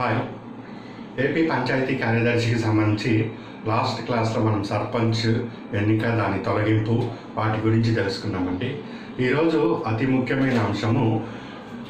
Hi AP panchayat కార్యదర్శికి సంబంధించి last క్లాస్లో మనం సర్పంచ్ ఎన్నిక దాని తొలగింపు వాటి గురించి తెలుసుకున్నామండి. ఈరోజు అతి ముఖ్యమైన అంశము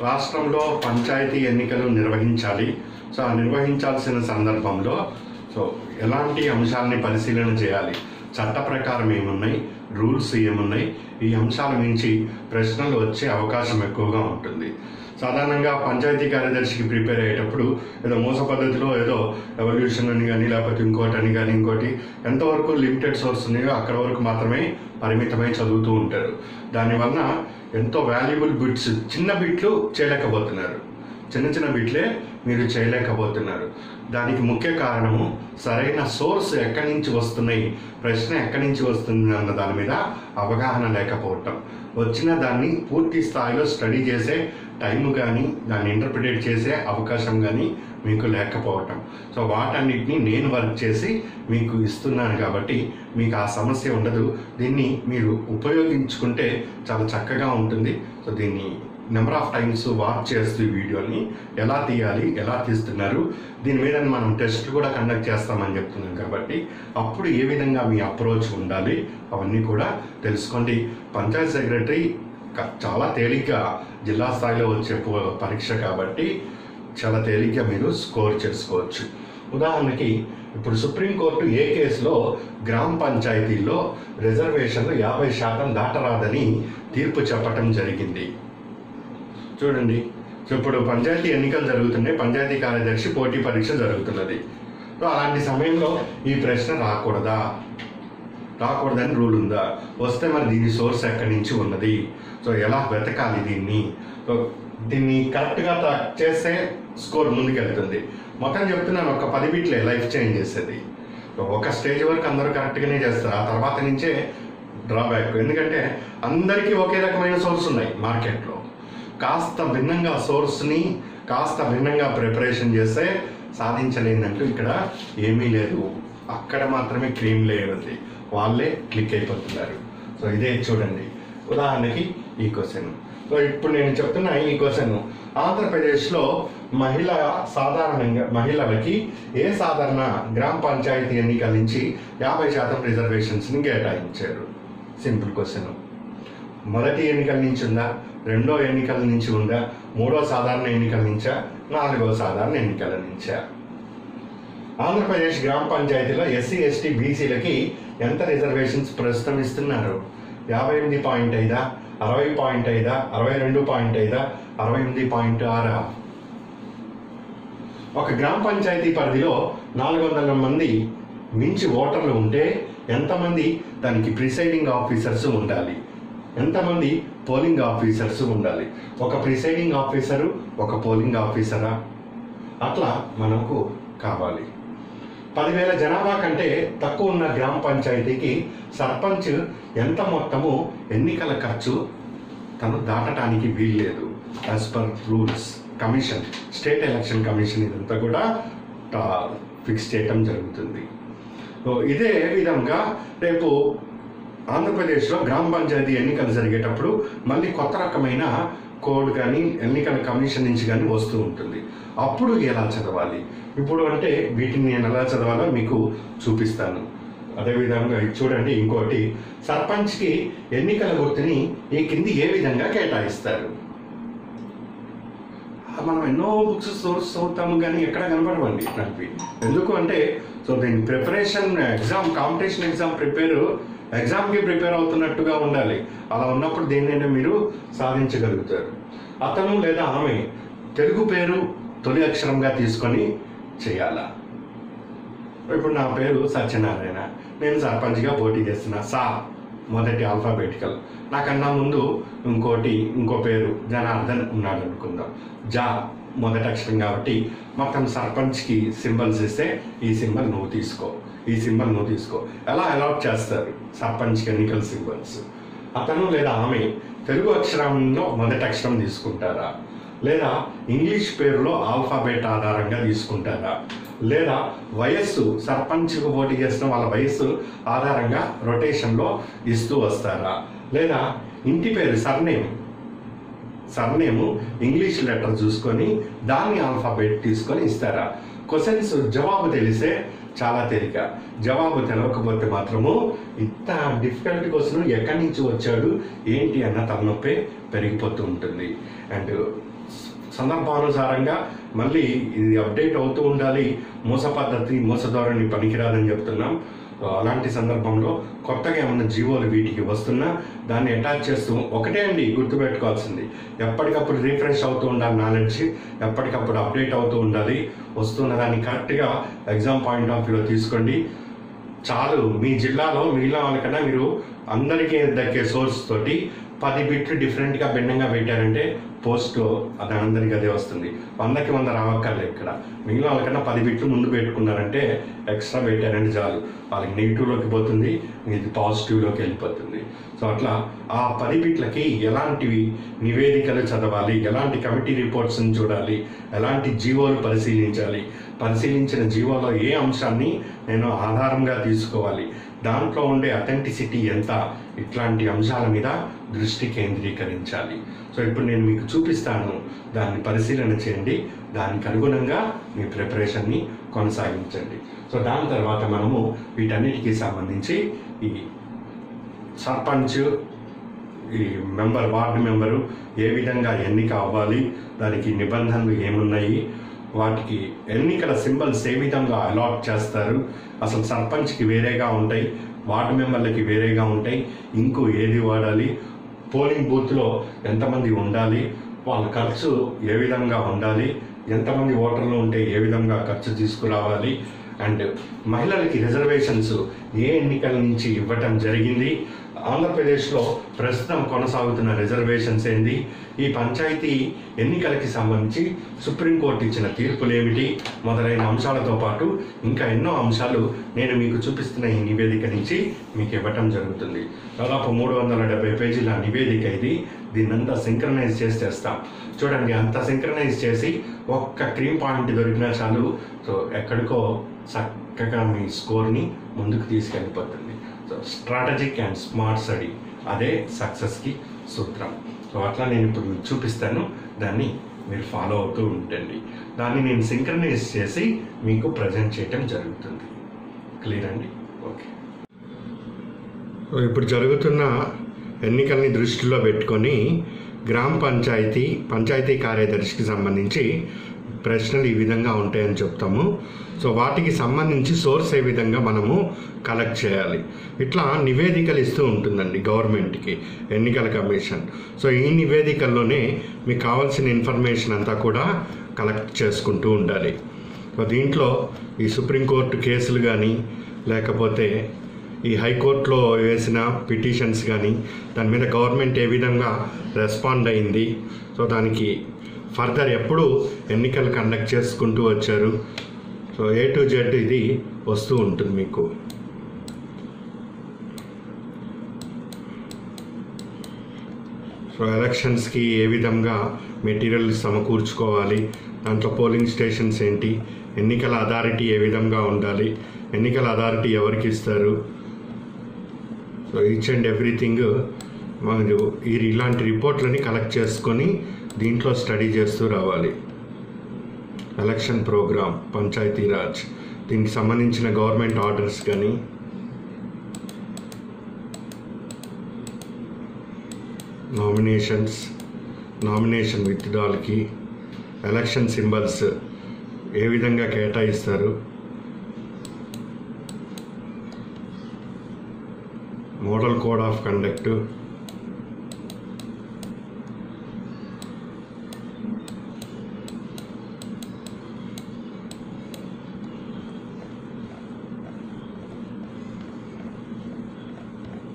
రాష్ట్రంలో పంచాయతీ ఎన్నికలు నిర్వహించాలి. సో ఆ నిర్వహించాల్సిన సందర్భంలో సో ఎలాంటి అంశాలని పరిశీలన చేయాలి? చట్ట ప్రకారం ఏమున్నాయి? రూల్స్ ఏమున్నాయి? ఈ అంశాల నుంచి ప్రశ్నలు వచ్చే అవకాశం ఎక్కువగా ఉంటుంది. సాధారణంగా పంచాయతీ కార్యదర్శికి ప్రిపేర్ అయ్యేటప్పుడు ఏదో మోస పద్ధతిలో ఏదో రెవల్యూషన్ అని కానీ లేకపోతే ఇంకోటి అని కానీ ఇంకోటి ఎంతవరకు లిమిటెడ్ సోర్స్ ఉన్నాయో అక్కడ వరకు మాత్రమే పరిమితమై చదువుతూ ఉంటారు. దానివల్ల ఎంతో వాల్యుబుల్ బిట్స్ చిన్న బిట్లు చేయలేకపోతున్నారు. చిన్న చిన్న బిట్లే మీరు చేయలేకపోతున్నారు. దానికి ముఖ్య కారణము సరైన సోర్స్ ఎక్కడి నుంచి వస్తున్నాయి ప్రశ్న ఎక్కడి నుంచి వస్తుంది అన్న దాని మీద అవగాహన లేకపోవటం. వచ్చిన దాన్ని పూర్తి స్థాయిలో స్టడీ చేసే టైం కానీ దాన్ని ఇంటర్ప్రిటేట్ చేసే అవకాశం కానీ మీకు లేకపోవటం. సో వాటన్నిటిని నేను వర్క్ చేసి మీకు ఇస్తున్నాను కాబట్టి మీకు ఆ సమస్య ఉండదు. దీన్ని మీరు ఉపయోగించుకుంటే చాలా చక్కగా ఉంటుంది. సో దీన్ని నెంబర్ ఆఫ్ టైమ్స్ వాచ్ చేస్తూ ఈ వీడియోని ఎలా తీయాలి ఎలా తీస్తున్నారు దీని మీద మనం టెస్ట్ కూడా కండక్ట్ చేస్తామని చెప్తున్నాం కాబట్టి అప్పుడు ఏ విధంగా మీ అప్రోచ్ ఉండాలి అవన్నీ కూడా తెలుసుకోండి. పంచాయత్ సెక్రటరీ చాలా తేలిగ్గా జిల్లా స్థాయిలో వచ్చే పరీక్ష కాబట్టి చాలా తేలిగ్గా మీరు స్కోర్ చేసుకోవచ్చు. ఉదాహరణకి ఇప్పుడు సుప్రీంకోర్టు ఏ కేసులో గ్రామ పంచాయతీల్లో రిజర్వేషన్లు యాభై శాతం దాటరాదని తీర్పు చెప్పటం జరిగింది. చూడండి ఇప్పుడు పంచాయతీ ఎన్నికలు జరుగుతున్నాయి పంచాయతీ కార్యదర్శి పోటీ పరీక్ష జరుగుతున్నది. సో అలాంటి సమయంలో ఈ ప్రశ్న రాకూడదా? రాకూడదని రూల్ ఉందా? వస్తే మరి దీని సోర్స్ ఎక్కడి నుంచి ఉన్నది? సో ఎలా వెతకాలి దీన్ని? సో దీన్ని కరెక్ట్గా ట్రాక్ చేస్తే స్కోర్ ముందుకెళ్తుంది. మొత్తం చెప్తున్నాను ఒక పది బీట్లే లైఫ్ చేంజ్ చేసేది. ఒక స్టేజ్ వరకు అందరూ కరెక్ట్గానే చేస్తారు. ఆ తర్వాత నుంచే డ్రాబ్యాక్ ఎందుకంటే అందరికీ ఒకే రకమైన సోర్స్ ఉన్నాయి మార్కెట్లో. కాస్త భిన్నంగా సోర్స్ని కాస్త భిన్నంగా ప్రిపరేషన్ చేస్తే సాధించలేదంటూ ఇక్కడ ఏమీ లేదు. అక్కడ మాత్రమే క్రీమ్ లేయర్ ఉంది. వాళ్ళే క్లిక్ అయిపోతున్నారు. సో ఇదే చూడండి. ఉదాహరణకి ఈ క్వశ్చన్. సో ఇప్పుడు నేను చెప్తున్న ఈ క్వశ్చన్. ఆంధ్రప్రదేశ్లో మహిళ సాధారణంగా మహిళలకి ఏ సాధారణ గ్రామ పంచాయతీ ఎన్నికల నుంచి యాభై శాతం రిజర్వేషన్స్ని కేటాయించారు? Simple question. మొదటి ఎన్నికల నుంచి ఉందా? రెండో ఎన్నికల నుంచి ఉందా? మూడో సాధారణ ఎన్నికల నుంచా? నాలుగో సాధారణ ఎన్నికల నుంచా? ఆంధ్రప్రదేశ్ గ్రామ పంచాయతీలో ఎస్సీ ఎస్టీ బీసీలకి ఎంత రిజర్వేషన్స్ ప్రస్తుతం ఇస్తున్నారు? యాభై ఎనిమిది పాయింట్ ఐదా? అరవై పాయింట్ ఐదా? అరవై రెండు పాయింట్ ఐదా? అరవై ఎనిమిది పాయింట్ ఆరా? ఒక గ్రామ పంచాయతీ పరిధిలో నాలుగు వందల మంది మించి ఓటర్లు ఉంటే ఎంతమంది దానికి ప్రిసైడింగ్ ఆఫీసర్స్ ఉండాలి? ఎంతమంది పోలింగ్ ఆఫీసర్స్ ఉండాలి? ఒక ప్రిసైడింగ్ ఆఫీసరు ఒక పోలింగ్ ఆఫీసరా? అట్లా మనకు కావాలి. పదివేల జనాభా కంటే తక్కువ ఉన్న గ్రామ పంచాయతీకి సర్పంచ్ ఎంత మొత్తము ఎన్నికల ఖర్చు తను దాటడానికి వీల్లేదు. As per rules commission state election commission ఇదంతా కూడా ఫిక్స్ చేయటం జరుగుతుంది. సో ఇదే విధంగా రేపు ఆంధ్రప్రదేశ్లో గ్రామ పంచాయతీ ఎన్నికలు జరిగేటప్పుడు మళ్ళీ కొత్త రకమైన కోడ్ కానీ ఎన్నికల కమిషన్ నుంచి కానీ వస్తూ ఉంటుంది. అప్పుడు ఎలా చదవాలి? ఇప్పుడు అంటే వీటిని నేను ఎలా చదవాలో మీకు చూపిస్తాను. అదేవిధంగా ఇది చూడండి ఇంకోటి. సర్పంచ్కి ఎన్నికల గుర్తుని ఈ కింది ఏ విధంగా కేటాయిస్తారు? మనం ఎన్నో బుక్స్ సోర్స్ అవుతాము కానీ ఎక్కడ కనపడవండి ఇట్లాంటివి ఎందుకు అంటే సో దీని preparation exam competition exam prepare ఎగ్జామ్కి ప్రిపేర్ అవుతున్నట్టుగా ఉండాలి. అలా ఉన్నప్పుడు దేన్నైనా మీరు సాధించగలుగుతారు. అతను లేదా ఆమె తెలుగు పేరు తొలి అక్షరంగా తీసుకొని చేయాలా? ఇప్పుడు నా పేరు సత్యనారాయణ. నేను సర్పంచ్గా పోటీ చేస్తున్నా. సా మొదటి ఆల్ఫాబెటికల్ నాకన్నా ముందు ఇంకోటి ఇంకో పేరు జనార్దన్ ఉన్నాడు అనుకుందాం. జా మొదటి అక్షరం కాబట్టి మొత్తం సర్పంచ్కి సింబల్స్ ఇస్తే ఈ సింబల్ నువ్వు తీసుకో. ఈ సింబల్ నువ్వు తీసుకో. ఎలా అలాట్ చేస్తారు? సర్పంచ్కి ఎన్నికల సింబల్స్. అతను లేదా ఆమె తెలుగు అక్షరంలో మొదటి అక్షరం తీసుకుంటారా? లేదా ఇంగ్లీష్ పేరులో ఆల్ఫాబెట్ ఆధారంగా తీసుకుంటారా? లేదా వయస్సు సర్పంచ్కు పోటీ చేసిన వాళ్ళ వయస్సు ఆధారంగా రొటేషన్లో ఇస్తూ వస్తారా? లేదా ఇంటి పేరు సర్నేమ్ సర్నేము ఇంగ్లీష్ లెటర్ చూసుకొని దాన్ని ఆల్ఫాబెట్ తీసుకొని ఇస్తారా? క్వశ్చన్స్ జవాబు తెలిసే చాలా తేలిక. జవాబు తెలవకపోతే మాత్రము ఇంత డిఫికల్ట్ క్వశ్చన్ ఎక్కడి నుంచి వచ్చాడు ఏంటి అన్న తలనొప్పి పెరిగిపోతూ ఉంటుంది. అండ్ సందర్భానుసారంగా మళ్ళీ ఇది అప్డేట్ అవుతూ ఉండాలి. మోస పద్ధతి మూస ధోరణి పనికిరాదని చెప్తున్నాం. అలాంటి సందర్భంలో కొత్తగా ఏమైనా జీవోలు వీటికి వస్తున్నా దాన్ని అటాచ్ చేస్తూ ఒకటే అండి గుర్తుపెట్టుకోవాల్సింది. ఎప్పటికప్పుడు రీఫ్రెష్ అవుతూ ఉండాలి నాలెడ్జ్ ఎప్పటికప్పుడు అప్డేట్ అవుతూ ఉండాలి. వస్తున్న దాన్ని కరెక్ట్గా ఎగ్జామ్ పాయింట్ ఆఫ్ వ్యూలో తీసుకోండి. చాలు మీ జిల్లాలో మిగిలిన వాళ్ళకన్నా మీరు అందరికీ దక్కే సోర్స్ తోటి పది బిట్లు డిఫరెంట్గా భిన్నంగా పెట్టారంటే పోస్ట్లో అది అందరికి అదే వస్తుంది. వందకి వంద రావక్కర్లేదు ఇక్కడ. మిగిలిన వాళ్ళకన్నా పది బిట్లు ముందు పెట్టుకున్నారంటే ఎక్స్ట్రా పెట్టారంటే చాలు. వాళ్ళకి నెగిటివ్లోకి పోతుంది ఇది పాజిటివ్లోకి వెళ్ళిపోతుంది. సో అట్లా ఆ పది బిట్లకి ఎలాంటివి నివేదికలు చదవాలి ఎలాంటి కమిటీ రిపోర్ట్స్ని చూడాలి ఎలాంటి జీవోలు పరిశీలించాలి పరిశీలించిన జీవోలో ఏ అంశాన్ని నేను ఆధారంగా తీసుకోవాలి దాంట్లో ఉండే అథెంటిసిటీ ఎంత ఇట్లాంటి అంశాల మీద దృష్టి కేంద్రీకరించాలి. సో ఇప్పుడు నేను మీకు చూపిస్తాను దాన్ని పరిశీలన చేయండి. దానికి అనుగుణంగా మీ ప్రిపరేషన్ని కొనసాగించండి. సో దాని తర్వాత మనము వీటన్నిటికీ సంబంధించి ఈ సర్పంచ్ ఈ మెంబర్ వార్డు మెంబరు ఏ విధంగా ఎన్నిక అవ్వాలి దానికి నిబంధనలు ఏమున్నాయి వాటికి ఎన్నికల సింబల్స్ ఏ విధంగా అలాట్ చేస్తారు? అసలు సర్పంచ్కి వేరేగా ఉంటాయి వార్డు మెంబర్లకి వేరేగా ఉంటాయి ఇంకో ఏది వాడాలి? పోలింగ్ బూత్లో ఎంతమంది ఉండాలి? వాళ్ళ ఖర్చు ఏ విధంగా ఉండాలి? ఎంతమంది ఓటర్లు ఉంటే ఏ విధంగా ఖర్చు తీసుకురావాలి? అండ్ మహిళలకి రిజర్వేషన్స్ ఏ ఎన్నికల నుంచి ఇవ్వటం జరిగింది? ఆంధ్రప్రదేశ్లో ప్రస్తుతం కొనసాగుతున్న రిజర్వేషన్స్ ఏంది? ఈ పంచాయతీ ఎన్నికలకి సంబంధించి సుప్రీంకోర్టు ఇచ్చిన తీర్పులు ఏమిటి మొదలైన అంశాలతో పాటు ఇంకా ఎన్నో అంశాలు నేను మీకు చూపిస్తున్న ఈ నివేదిక నుంచి మీకు ఇవ్వటం జరుగుతుంది. దాదాపు మూడు వందల డెబ్బై పేజీల నివేదిక ఇది. దీన్నంతా సింక్రనైజ్ చేసి చేస్తాం చూడండి అంత సింక్రనైజ్ చేసి ఒక్క క్రీమ్ పాయింట్ దొరికినా చాలు. సో ఎక్కడికో చక్కగా మీ స్కోర్ని ముందుకు తీసుకెళ్ళిపోతుంది. స్ట్రాటజిక్ అండ్ స్మార్ట్ స్టడీ అదే సక్సెస్కి సూత్రం. సో అట్లా నేను ఇప్పుడు మీకు చూపిస్తాను. దాన్ని మీరు ఫాలో అవుతూ ఉండండి. దాన్ని నేను సింక్రనైజ్ చేసి మీకు ప్రజెంట్ చేయటం జరుగుతుంది. క్లియర్ అండి? ఓకే ఇప్పుడు జరుగుతున్న ఎన్నికల్ని దృష్టిలో పెట్టుకొని గ్రామ పంచాయతీ పంచాయతీ కార్యదర్శికి సంబంధించి ప్రశ్నలు ఈ విధంగా ఉంటాయని చెప్తాము. సో వాటికి సంబంధించి సోర్స్ ఏ విధంగా మనము కలెక్ట్ చేయాలి. ఇట్లా నివేదికలు ఇస్తూ ఉంటుందండి గవర్నమెంట్కి ఎన్నికల కమిషన్. సో ఈ నివేదికల్లోనే మీకు కావాల్సిన ఇన్ఫర్మేషన్ అంతా కూడా కలెక్ట్ చేసుకుంటూ ఉండాలి. సో దీంట్లో ఈ సుప్రీంకోర్టు కేసులు కానీ లేకపోతే ఈ హైకోర్టులో వేసిన పిటిషన్స్ కానీ దాని మీద గవర్నమెంట్ ఏ విధంగా రెస్పాండ్ అయింది సో దానికి ఫర్దర్ ఎప్పుడు ఎన్నికలు కండక్ట్ చేసుకుంటూ వచ్చారు. సో ఏ టు జెడ్ ఇది వస్తూ ఉంటుంది మీకు. సో ఎలక్షన్స్కి ఏ విధంగా మెటీరియల్ సమకూర్చుకోవాలి? దాంట్లో పోలింగ్ స్టేషన్స్ ఏంటి? ఎన్నికల అథారిటీ ఏ విధంగా ఉండాలి? ఎన్నికల అథారిటీ ఎవరికి ఇస్తారు? సో ఈచ్ అండ్ ఎవ్రీథింగ్ మనం ఇలాంటి రిపోర్ట్లని కలెక్ట్ చేసుకొని దీంట్లో స్టడీ చేస్తూ రావాలి. ఎలక్షన్ ప్రోగ్రామ్ పంచాయతీరాజ్ దీనికి సంబంధించిన గవర్నమెంట్ ఆర్డర్స్ కానీ నామినేషన్స్ నామినేషన్ విత్డ్రాల్కి ఎలక్షన్ సింబల్స్ ఏ విధంగా కేటాయిస్తారు? మోడల్ కోడ్ ఆఫ్ కండక్ట్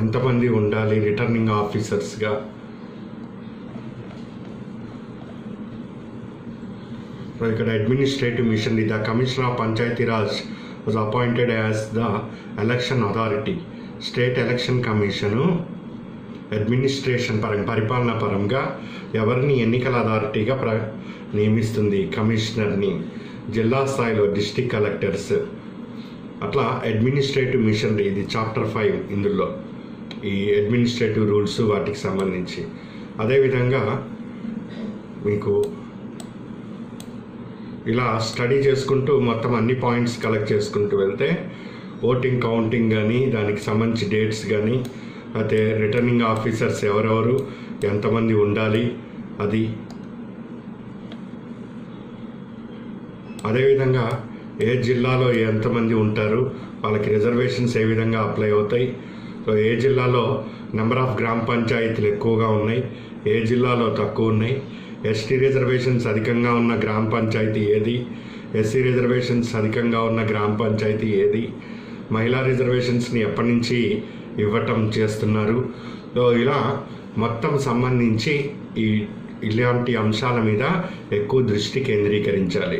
ఎంతమంది ఉండాలి రిటర్నింగ్ ఆఫీసర్స్గా ఇక్కడ administrative mission the commissioner of Panchayati Raj was appointed as the election authority. State election commission administration పరంగా పరిపాలన పరంగా ఎవరిని ఎన్నికల అథారిటీగా ప్ర నియమిస్తుంది కమిషనర్ని? జిల్లా స్థాయిలో డిస్టిక్ కలెక్టర్స్. అట్లా అడ్మినిస్ట్రేటివ్ మిషన్ ఇది చాప్టర్ ఫైవ్ ఇందులో. ఈ అడ్మినిస్ట్రేటివ్ రూల్స్ వాటికి సంబంధించి. అదేవిధంగా మీకు ఇలా స్టడీ చేసుకుంటూ మొత్తం అన్ని పాయింట్స్ కలెక్ట్ చేసుకుంటూ వెళ్తే ఓటింగ్ కౌంటింగ్ కానీ దానికి సంబంధించి డేట్స్ కానీ అయితే రిటర్నింగ్ ఆఫీసర్స్ ఎవరెవరు ఎంతమంది ఉండాలి అది. అదేవిధంగా ఏ జిల్లాలో ఎంతమంది ఉంటారు వాళ్ళకి రిజర్వేషన్స్ ఏ విధంగా అప్లై అవుతాయి ఏ జిల్లాలో నెంబర్ ఆఫ్ గ్రామ పంచాయతీలు ఎక్కువగా ఉన్నాయి ఏ జిల్లాలో తక్కువ ఉన్నాయి ఎస్టీ రిజర్వేషన్స్ అధికంగా ఉన్న గ్రామ పంచాయతీ ఏది ఎస్సీ రిజర్వేషన్స్ అధికంగా ఉన్న గ్రామ పంచాయతీ ఏది మహిళా రిజర్వేషన్స్ని ఎప్పటి నుంచి ఇవ్వటం చేస్తున్నారు. సో ఇలా మొత్తం సంబంధించి ఈ ఇలాంటి అంశాల మీద ఎక్కువ దృష్టి కేంద్రీకరించాలి.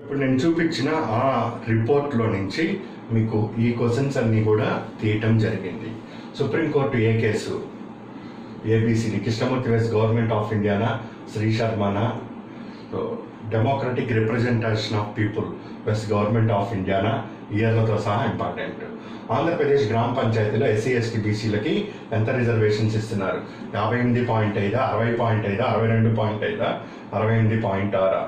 ఇప్పుడు నేను చూపించిన ఆ రిపోర్ట్లో నుంచి మీకు ఈ క్వశ్చన్స్ అన్నీ కూడా తీయటం జరిగింది. Supreme court A case? A B C D Krishnamurthy versus government of Indiana Shri శర్మనా. Democratic representation of people versus government of Indiana ఇయర్లతో సహా ఇంపార్టెంట్ ఆంధ్రప్రదేశ్ గ్రామ పంచాయతీలో ఎస్సీ ఎస్టీ బీసీలకి ఎంత రిజర్వేషన్స్ ఇస్తున్నారు? యాభై ఎనిమిది పాయింట్ ఐదా అరవై పాయింట్ ఐదా అరవై రెండు పాయింట్ ఐదా అరవై ఎనిమిది పాయింట్ ఆరా?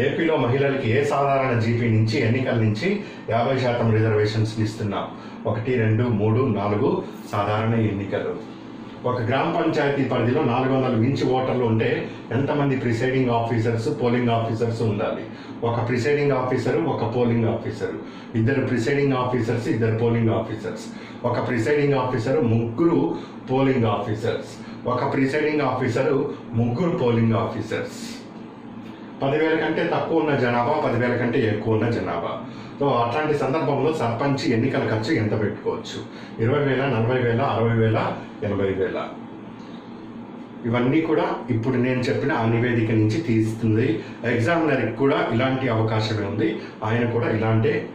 ఏపీలో మహిళలకి ఏ సాధారణ జీపీ నుంచి ఎన్నికల నుంచి యాభై శాతం రిజర్వేషన్స్ ఇస్తున్నాం? ఒకటి రెండు మూడు నాలుగు సాధారణ ఎన్నికలు. ఒక గ్రామ పంచాయతీ పరిధిలో నాలుగు వందల మించి ఓటర్లు ఉంటే ఎంతమంది ప్రిసైడింగ్ ఆఫీసర్స్ పోలింగ్ ఆఫీసర్స్ ఉండాలి? ఒక ప్రిసైడింగ్ ఆఫీసరు ఒక పోలింగ్ ఆఫీసరు. ఇద్దరు ప్రిసైడింగ్ ఆఫీసర్స్ ఇద్దరు పోలింగ్ ఆఫీసర్స్. ఒక ప్రిసైడింగ్ ఆఫీసరు ముగ్గురు పోలింగ్ ఆఫీసర్స్. ఒక ప్రిసైడింగ్ ఆఫీసరు ముగ్గురు పోలింగ్ ఆఫీసర్స్. పదివేల కంటే తక్కువ ఉన్న జనాభా పదివేల కంటే ఎక్కువ ఉన్న జనాభా. సో అట్లాంటి సందర్భంలో సర్పంచ్ ఎన్నికల ఖర్చు ఎంత పెట్టుకోవచ్చు? ఇరవై వేల నలభై వేల అరవై వేల ఎనభై వేల ఇవన్నీ కూడా ఇప్పుడు నేను చెప్పిన ఆ నివేదిక నుంచి తీస్తుంది. ఎగ్జామినర్కి కూడా ఇలాంటి అవకాశమే ఉంది. ఆయన కూడా ఇలాంటి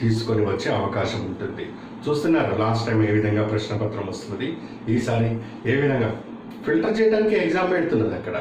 తీసుకొని వచ్చే అవకాశం ఉంటుంది. చూస్తున్నారు లాస్ట్ టైం ఏ విధంగా ప్రశ్నపత్రం వస్తుంది. ఈసారి ఏ విధంగా? ఫిల్టర్ చేయడానికి ఎగ్జామ్ పెడుతున్నది అక్కడ.